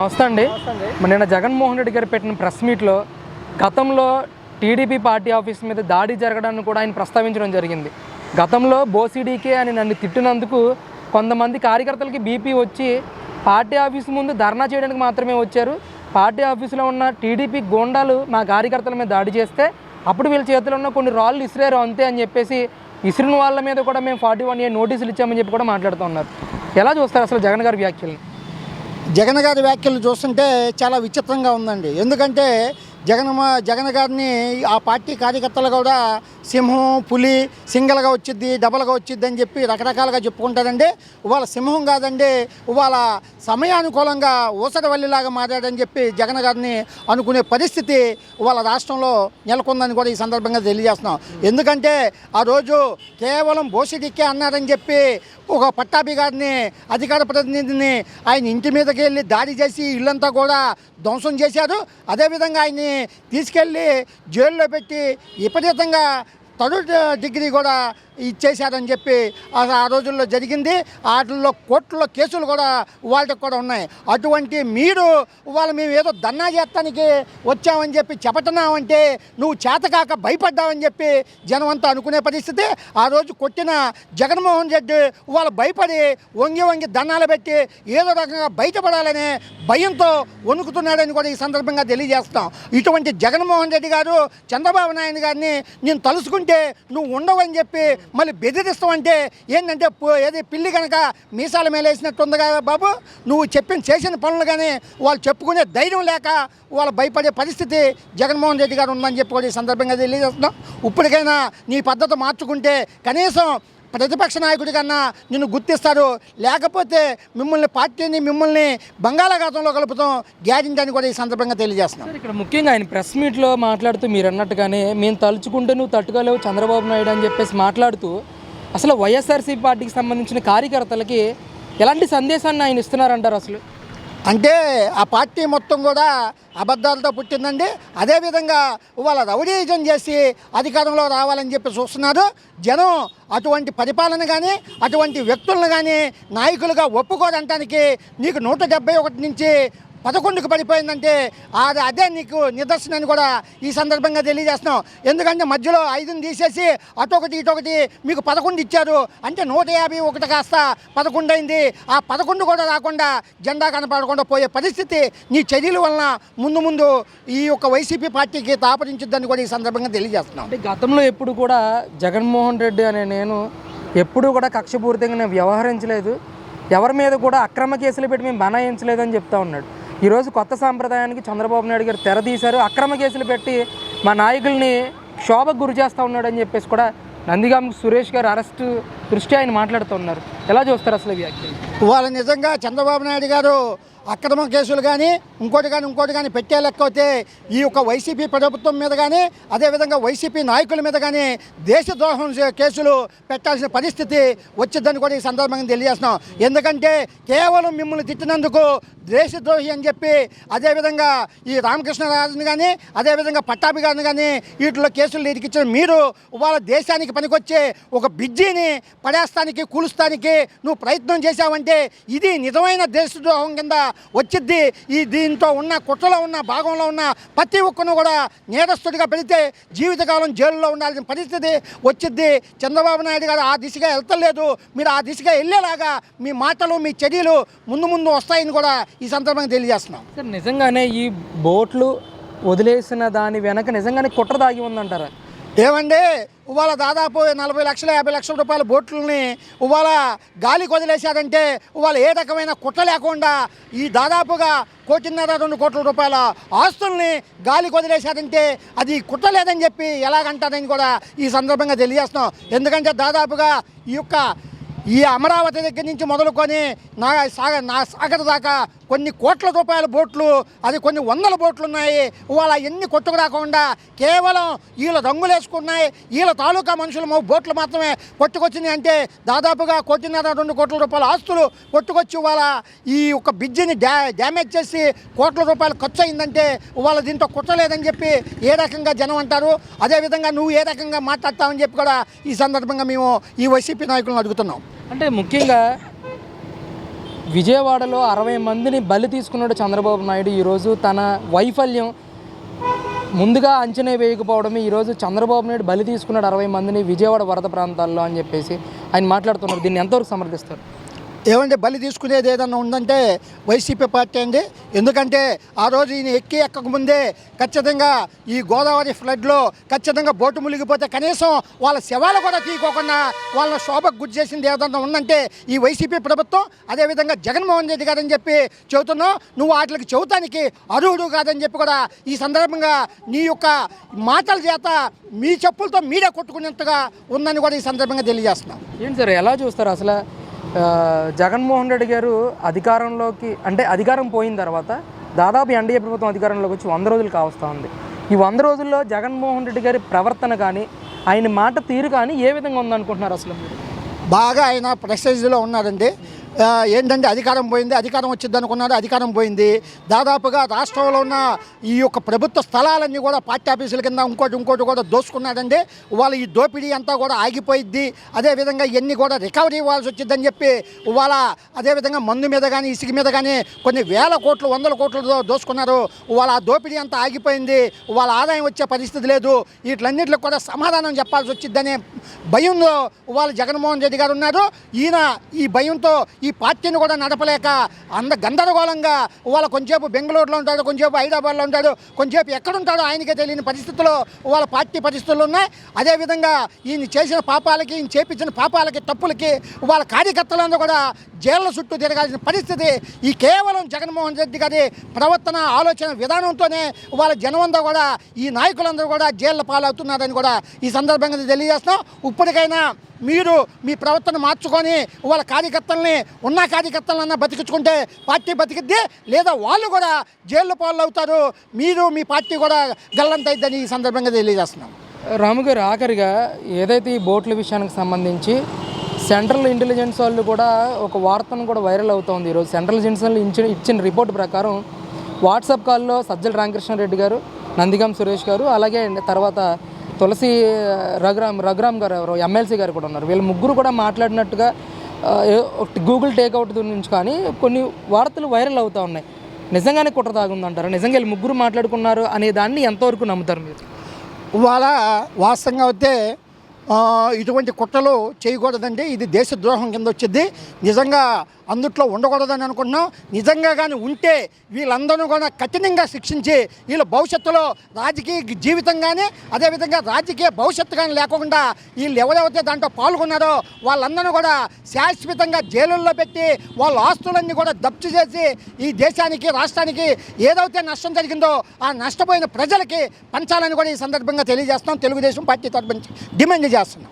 నమస్తే అండి. నిన్న జగన్మోహన్ రెడ్డి గారు పెట్టిన ప్రెస్ మీట్లో గతంలో టీడీపీ పార్టీ ఆఫీస్ మీద దాడి జరగడాన్ని కూడా ఆయన ప్రస్తావించడం జరిగింది. గతంలో బోసీడీకే అని నన్ను తిట్టినందుకు కొంతమంది కార్యకర్తలకి బీపీ వచ్చి పార్టీ ఆఫీస్ ముందు ధర్నా చేయడానికి మాత్రమే వచ్చారు. పార్టీ ఆఫీసులో ఉన్న టీడీపీ గోండాలు మా కార్యకర్తల మీద దాడి చేస్తే అప్పుడు వీళ్ళ చేతిలో ఉన్న కొన్ని రాళ్ళు ఇసిరారు అంతే అని చెప్పేసి ఇసిరిన వాళ్ళ మీద కూడా మేము ఫార్టీ వన్ ఏ నోటీసులు ఇచ్చామని చెప్పి కూడా మాట్లాడుతున్నారు ఎలా చూస్తారు అసలు జగన్ గారి వ్యాఖ్యల్ని? జగన్ గారి వ్యాఖ్యలు చూస్తుంటే చాలా విచిత్రంగా ఉందండి. ఎందుకంటే జగన్ మా- జగన్ గారిని ఆ పార్టీ కార్యకర్తలు కూడా సింహం పులి సింగల్గా వచ్చిద్ది డబల్గా వచ్చిద్ది అని చెప్పి రకరకాలుగా చెప్పుకుంటారండి. ఇవాళ సింహం కాదండి ఇవాళ సమయానుకూలంగా ఊసరవల్లిలాగా మారాడని చెప్పి జగన్ గారిని అనుకునే పరిస్థితి ఇవాళ రాష్ట్రంలో నెలకొందని కూడా ఈ సందర్భంగా తెలియజేస్తున్నాం. ఎందుకంటే ఆ రోజు కేవలం బోసిడిక్కే అన్నారని చెప్పి ఒక పట్టాభి గారిని అధికార ప్రతినిధిని ఆయన ఇంటి మీదకి వెళ్ళి దాడి చేసి ఇల్లంతా కూడా ధ్వంసం చేశారు. అదేవిధంగా ఆయన్ని తీసుకెళ్ళి జైల్లో పెట్టి విపరీతంగా థర్డ్ డిగ్రీ కూడా ఇచ్చేశారని చెప్పి ఆ ఆ రోజుల్లో జరిగింది. వాటిల్లో కోర్టులో కేసులు కూడా వాళ్ళకి కూడా ఉన్నాయి. అటువంటి మీరు వాళ్ళు మేము ఏదో దన్నా చేస్తానికి వచ్చామని చెప్పి చెప్పతున్నామంటే నువ్వు చేతకాక భయపడ్డావని చెప్పి జనం అంతా అనుకునే పరిస్థితి. ఆ రోజు కొట్టిన జగన్మోహన్ రెడ్డి వాళ్ళు భయపడి వంగి వంగి దండాలు పెట్టి ఏదో రకంగా బయటపడాలనే భయంతో వణుకుతున్నాడని కూడా ఈ సందర్భంగా తెలియజేస్తాం ఇటువంటి జగన్మోహన్ రెడ్డి గారు చంద్రబాబు నాయుడు గారిని నేను తలుసుకుంటే నువ్వు ఉండవని చెప్పి మళ్ళీ బెదిరిస్తావంటే ఏంటంటే పో- ఏది పిల్లి కనుక మీసాల మీద ఉంది కదా బాబు. నువ్వు చెప్పిన చేసిన పనులు కానీ వాళ్ళు చెప్పుకునే ధైర్యం లేక వాళ్ళు భయపడే పరిస్థితి జగన్మోహన్ రెడ్డి గారు ఉందని చెప్పి కూడా ఈ సందర్భంగా తెలియజేస్తున్నాం. ఇప్పటికైనా నీ పద్ధతి మార్చుకుంటే కనీసం ప్రతిపక్ష నాయకుడి కన్నా నిన్ను గుర్తిస్తారు లేకపోతే మిమ్మల్ని పార్టీని మిమ్మల్ని బంగాళాఖాతంలో కలుపుతాం. గ్యారెంటీ అని కూడా ఈ సందర్భంగా తెలియజేస్తున్నాం. ఇక్కడ ముఖ్యంగా ఆయన ప్రెస్ మీట్లో మాట్లాడుతూ మీరు అన్నట్టుగానే మేము తలుచుకుంటే నువ్వు తట్టుకోలేవు చంద్రబాబు నాయుడు అని చెప్పేసి మాట్లాడుతూ అసలు వైఎస్ఆర్సీపీ పార్టీకి సంబంధించిన కార్యకర్తలకి ఎలాంటి సందేశాన్ని ఆయన ఇస్తున్నారంటారు అసలు? అంటే ఆ పార్టీ మొత్తం కూడా అబద్ధాలతో పుట్టిందండి. అదేవిధంగా వాళ్ళ రౌడీజం చేసి అధికారంలో రావాలని చెప్పి చూస్తున్నారు. జనం అటువంటి పరిపాలన కానీ అటువంటి వ్యక్తులను కానీ నాయకులుగా ఒప్పుకోదంటానికి నీకు నూట డెబ్బై ఒకటి నుంచి పదకొండుకు పడిపోయిందంటే అది అదే నీకు నిదర్శనాన్ని కూడా ఈ సందర్భంగా తెలియజేస్తున్నాం. ఎందుకంటే మధ్యలో ఐదుని తీసేసి అటొకటి ఇటొకటి మీకు పదకొండు ఇచ్చారు. అంటే నూట యాభై ఒకటి కాస్త పదకొండు అయింది. ఆ పదకొండు కూడా రాకుండా జెండా కనపడకుండా పోయే పరిస్థితి నీ చర్యల వలన ముందు ముందు ఈ యొక్క వైసీపీ పార్టీకి తాపరించుద్దని కూడా ఈ సందర్భంగా తెలియజేస్తున్నాం. అంటే గతంలో ఎప్పుడు కూడా జగన్మోహన్ రెడ్డి అనే నేను ఎప్పుడూ కూడా కక్షపూరితంగా నేను వ్యవహరించలేదు. ఎవరి మీద కూడా అక్రమ కేసులు పెట్టి మేము బనాయించలేదని చెప్తా ఉన్నాడు. ఈరోజు కొత్త సాంప్రదాయానికి చంద్రబాబు నాయుడు గారు తెరదీశారు అక్రమ కేసులు పెట్టి మా నాయకుల్ని క్షోభకు గురి చేస్తూ ఉన్నాడని చెప్పేసి కూడా నందిగాం సురేష్ గారు అరెస్టు దృష్టి ఆయన మాట్లాడుతున్నారు ఎలా చూస్తారు అసలు వ్యాఖ్య వాళ్ళు నిజంగా చంద్రబాబు నాయుడు గారు అక్రమ కేసులు కానీ ఇంకోటి కానీ ఇంకోటి కానీ పెట్టే లెక్కపోతే ఈ యొక్క వైసీపీ ప్రభుత్వం మీద కానీ అదేవిధంగా వైసీపీ నాయకుల మీద కానీ దేశద్రోహం కేసులు పెట్టాల్సిన పరిస్థితి వచ్చిందని కూడా ఈ సందర్భంగా తెలియజేస్తున్నాం. ఎందుకంటే కేవలం మిమ్మల్ని తిట్టినందుకు దేశద్రోహి అని చెప్పి అదేవిధంగా ఈ రామకృష్ణరాజుని కానీ అదేవిధంగా పట్టాభి గారిని కానీ వీటిలో కేసులు ఇరికిచ్చిన మీరు వాళ్ళ దేశానికి పనికొచ్చే ఒక బిజ్జీని పడేస్తానికి కూలుస్తానికి నువ్వు ప్రయత్నం చేశావంటే ఇది నిజమైన దేశద్రోహం కింద వచ్చిద్ది. ఈ దీంతో ఉన్న కుట్రలో ఉన్న భాగంలో ఉన్న ప్రతి ఒక్కను కూడా నేరస్తుడిగా పెడితే జీవితకాలం జైలులో ఉండాల్సిన పరిస్థితి వచ్చిద్ది. చంద్రబాబు నాయుడు గారు ఆ దిశగా వెళ్తలేదు. మీరు ఆ దిశగా వెళ్ళేలాగా మీ మాటలు మీ చర్యలు ముందు ముందు వస్తాయని కూడా ఈ సందర్భంగా తెలియజేస్తున్నాం. సార్ నిజంగానే ఈ బోట్లు వదిలేసిన దాని వెనక నిజంగానే కుట్ర దాగి ఉందంటారా? ఏమండి? ఇవాళ దాదాపు నలభై లక్షల యాభై లక్షల రూపాయల బోట్లని ఇవాళ గాలికి వదిలేశారంటే ఇవాళ ఏ రకమైన కుట్ర లేకుండా ఈ దాదాపుగా కోటిన్నర రెండు కోట్ల రూపాయల ఆస్తుల్ని గాలికి వదిలేశారంటే అది కుట్ర లేదని చెప్పి ఎలాగంటారని కూడా ఈ సందర్భంగా తెలియజేస్తున్నాం. ఎందుకంటే దాదాపుగా ఈ యొక్క ఈ అమరావతి దగ్గర నుంచి మొదలుకొని నా సాగ నా సాగర్ దాకా కొన్ని కోట్ల రూపాయల బోట్లు అది కొన్ని వందల బోట్లు ఉన్నాయి. ఇవాళ ఎన్ని కొట్టుకు రాకుండా కేవలం వీళ్ళ రంగులు వేసుకున్నాయి. వీళ్ళ తాలూకా మనుషులు బోట్లు మాత్రమే కొట్టుకొచ్చినాయి అంటే దాదాపుగా కోటిన్నర రెండు కోట్ల రూపాయల ఆస్తులు కొట్టుకొచ్చి ఇవాళ ఈ యొక్క బ్రిడ్జిని డ్యా డ్యామేజ్ చేసి కోట్ల రూపాయలు ఖర్చు అయిందంటే ఇవాళ దీంతో కుట్టలేదని చెప్పి ఏ రకంగా జనం అంటారు? అదేవిధంగా నువ్వు ఏ రకంగా మాట్లాడతావని చెప్పి కూడా ఈ సందర్భంగా మేము ఈ వైసీపీ నాయకులను అడుగుతున్నాం. అంటే ముఖ్యంగా విజయవాడలో అరవై మందిని బలి తీసుకున్నాడు చంద్రబాబు నాయుడు. ఈరోజు తన వైఫల్యం ముందుగా అంచనా వేయకపోవడమే. ఈరోజు చంద్రబాబు నాయుడు బలి తీసుకున్నాడు అరవై మందిని విజయవాడ వరద ప్రాంతాల్లో అని చెప్పేసి ఆయన మాట్లాడుతున్నారు. దీన్ని ఎంతవరకు సమర్థిస్తారు? ఏమంటే బలి తీసుకునేది ఏదన్నా ఉందంటే వైసీపీ పార్టీ అండి. ఎందుకంటే ఆ రోజు ఈయన ఎక్కి ఎక్కకముందే ఖచ్చితంగా ఈ గోదావరి ఫ్లడ్లో ఖచ్చితంగా బోటు మునిగిపోతే కనీసం వాళ్ళ శవాలు కూడా తీయకోకుండా వాళ్ళ శోభకు గురి చేసింది ఏదన్నా ఉందంటే ఈ వైసీపీ ప్రభుత్వం అదేవిధంగా జగన్మోహన్ రెడ్డి గారని చెప్పి చెబుతున్నావు నువ్వు వాటికి చెబుతానికి అర్హుడు కాదని చెప్పి కూడా ఈ సందర్భంగా నీ యొక్క మాటల చేత మీ చెప్పులతో మీరే కొట్టుకునేంతగా ఉందని కూడా ఈ సందర్భంగా తెలియజేస్తున్నాం. ఏంటి సార్ ఎలా చూస్తారు అసలు? జగన్మోహన్ రెడ్డి గారు అధికారంలోకి అంటే అధికారం పోయిన తర్వాత దాదాపు ఎన్డీఏ ప్రభుత్వం అధికారంలోకి వచ్చి వంద రోజులు కావస్తూ ఉంది. ఈ వంద రోజుల్లో జగన్మోహన్ రెడ్డి గారి ప్రవర్తన కానీ ఆయన మాట తీరు కానీ ఏ విధంగా ఉందనుకుంటున్నారు అసలు బాగా ఆయన ప్రెసైజ్లో ఉన్నారండి. ఏంటంటే అధికారం పోయింది అధికారం వచ్చింది అనుకున్నారు అధికారం పోయింది. దాదాపుగా రాష్ట్రంలో ఉన్న ఈ యొక్క ప్రభుత్వ స్థలాలన్నీ కూడా పార్టీ ఆఫీసుల కింద ఇంకోటి ఇంకోటి కూడా దోసుకున్నాడండి వాళ్ళ ఈ దోపిడీ అంతా కూడా ఆగిపోయిద్ది. అదేవిధంగా ఇవన్నీ కూడా రికవరీ ఇవ్వాల్సి వచ్చిందని చెప్పి వాళ్ళ అదేవిధంగా మందు మీద కానీ ఇసుక మీద కానీ కొన్ని వేల కోట్లు వందల కోట్లు దోసుకున్నారు. వాళ్ళ ఆ దోపిడీ అంతా ఆగిపోయింది. వాళ్ళ ఆదాయం వచ్చే పరిస్థితి లేదు. వీటిలన్నింటికి కూడా సమాధానం చెప్పాల్సి వచ్చిందనే భయంలో వాళ్ళు జగన్మోహన్ రెడ్డి గారు ఉన్నారు. ఈయన ఈ భయంతో ఈ ఈ పార్టీని కూడా నడపలేక అంద గందరగోళంగా వాళ్ళ కొంచెంసేపు బెంగళూరులో ఉంటాడు కొంచెంసేపు హైదరాబాద్లో ఉంటాడు కొంచెంసేపు ఎక్కడుంటాడో ఆయనకే తెలియని పరిస్థితుల్లో వాళ్ళ పార్టీ పరిస్థితులు ఉన్నాయి. అదేవిధంగా ఈయన చేసిన పాపాలకి ఈయన చేపించిన పాపాలకి తప్పులకి వాళ్ళ కార్యకర్తలందరూ కూడా జైళ్ళ చుట్టూ తిరగాల్సిన పరిస్థితి. ఈ కేవలం జగన్మోహన్ రెడ్డి గారి ప్రవర్తన ఆలోచన విధానంతోనే వాళ్ళ జనమంతా కూడా ఈ నాయకులందరూ కూడా జైళ్ళ పాలవుతున్నారని కూడా ఈ సందర్భంగా తెలియజేస్తాం ఇప్పటికైనా మీరు మీ ప్రవర్తన మార్చుకొని వాళ్ళ కార్యకర్తల్ని ఉన్న కార్యకర్తలన్నా బతికించుకుంటే పార్టీ బతికిద్ది లేదా వాళ్ళు కూడా జైలు పాలు అవుతారు మీరు మీ పార్టీ కూడా గల్లంతైద్దని ఈ సందర్భంగా తెలియజేస్తున్నాం. రాము గారు ఆఖరిగా ఏదైతే ఈ బోట్ల విషయానికి సంబంధించి సెంట్రల్ ఇంటెలిజెన్స్ వాళ్ళు కూడా ఒక వార్తను కూడా వైరల్ అవుతోంది ఈరోజు. సెంట్రల్ ఇంటెలిజెన్స్ వాళ్ళు ఇచ్చిన ఇచ్చిన రిపోర్ట్ ప్రకారం వాట్సాప్ కాల్లో సజ్జల రామకృష్ణారెడ్డి గారు నందిగాం సురేష్ గారు అలాగే తర్వాత తులసి రఘురామ్ రఘురామ్ గారు ఎవరు ఎమ్మెల్సీ గారు కూడా ఉన్నారు. వీళ్ళ ముగ్గురు కూడా మాట్లాడినట్టుగా గూగుల్ టేక్అవుట్ నుంచి కానీ కొన్ని వార్తలు వైరల్ అవుతూ ఉన్నాయి. నిజంగానే కుట్ర తాగుందంటారా? నిజంగా వీళ్ళు ముగ్గురు మాట్లాడుకున్నారు అనే దాన్ని ఎంతవరకు నమ్ముతారు మీరు? ఇవాళ వాస్తవంగా అయితే ఇటువంటి కుట్రలు చేయకూడదండి. ఇది దేశద్రోహం కింద వచ్చింది. నిజంగా అందుట్లో ఉండకూడదని అనుకుంటున్నాం. నిజంగా కానీ ఉంటే వీళ్ళందరూ కూడా కఠినంగా శిక్షించి వీళ్ళ భవిష్యత్తులో రాజకీయ జీవితం కానీ అదేవిధంగా రాజకీయ భవిష్యత్తు కానీ లేకుండా వీళ్ళు ఎవరెవరైతే దాంట్లో పాల్గొన్నారో వాళ్ళందరూ కూడా శాశ్వతంగా జైలుల్లో పెట్టి వాళ్ళ ఆస్తులన్నీ కూడా దప్తు చేసి ఈ దేశానికి రాష్ట్రానికి ఏదైతే నష్టం జరిగిందో ఆ నష్టపోయిన ప్రజలకి పంచాలని కూడా ఈ సందర్భంగా తెలియజేస్తాం తెలుగుదేశం పార్టీ తరపు నుంచి డిమాండ్ చేస్తున్నాం.